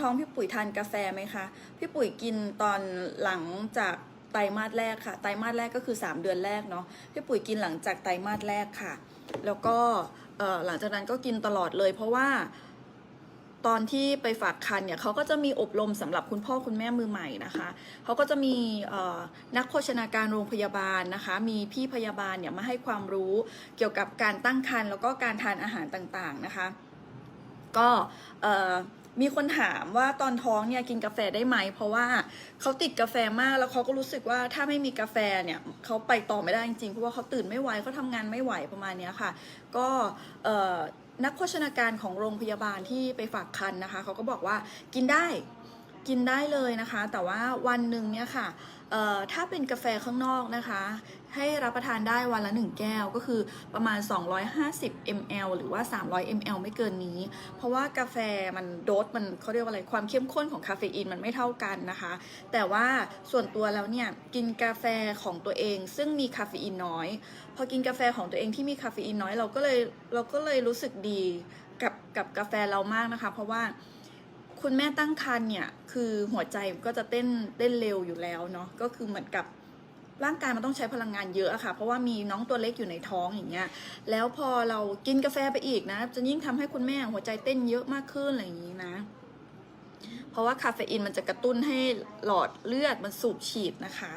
ท้องพี่ปุ๋ยทานกาแฟไหมคะ พี่ปุ๋ยกินตอนหลังจากไตรมาสแรกค่ะ ไตรมาสแรกก็คือ 3 เดือนแรกเนาะ พี่ปุ๋ยกินหลังจากไตรมาสแรกค่ะ แล้วก็หลังจากนั้นก็กินตลอดเลย เพราะว่าตอนที่ไปฝากคันเนี่ยเขาก็จะมีอบรมสำหรับคุณพ่อคุณแม่มือใหม่นะคะเขาก็จะมีนักโภชนาการโรงพยาบาลนะคะ มีพี่พยาบาลเนี่ยมาให้ความรู้เกี่ยวกับการตั้งครรภ์แล้วก็การทานอาหารต่างๆนะคะ ก็ มีคนถามว่าตอนท้องเนี่ยกินกาแฟได้ไหม เพราะว่าเขาติดกาแฟมากแล้วเขาก็รู้สึกว่าถ้าไม่มีกาแฟเนี่ยเขาไปต่อไม่ได้จริงๆเพราะว่าเขาตื่นไม่ไหวเขาทำงานไม่ไหวประมาณนี้ค่ะ ก็นักโภชนาการของโรงพยาบาลที่ไปฝากคันนะคะเขาก็บอกว่ากินได้ กินได้เลยนะคะ แต่ว่าวันหนึ่งเนี่ยค่ะถ้าเป็นกาแฟข้างนอกนะคะ ให้รับประทานได้วันละ 1 แก้วก็คือประมาณ 250 ml หรือว่า 300 ml ไม่เกินนี้ เพราะว่ากาแฟมันโดสมันเขาเรียกว่าอะไรความเข้มข้นของคาเฟอีนมันไม่เท่ากันนะคะ แต่ว่าส่วนตัวแล้วเนี่ยกินกาแฟของตัวเอง ซึ่งมีคาเฟอีนน้อย พอกินกาแฟของตัวเองที่มีคาเฟอีนน้อยเราก็เลยเราก็เลยรู้สึกดีกับกับกาแฟเรามากนะคะ เพราะว่า คุณแม่ตั้งครรภ์เนี่ย คือหัวใจก็จะเต้นเต้นเร็วอยู่แล้วเนาะก็คือเหมือนกับร่างกายมันต้องใช้พลังงานเยอะอะค่ะ เพราะว่ามีน้องตัวเล็กอยู่ในท้องอย่างเงี้ย แล้วพอเรากินกาแฟไปอีกนะ จะยิ่งทำให้คุณแม่หัวใจเต้นเยอะมากขึ้นอะไรอย่างนี้นะ เพราะว่าคาเฟอีนมันจะกระตุ้นให้หลอดเลือดมันสูบฉีดนะคะ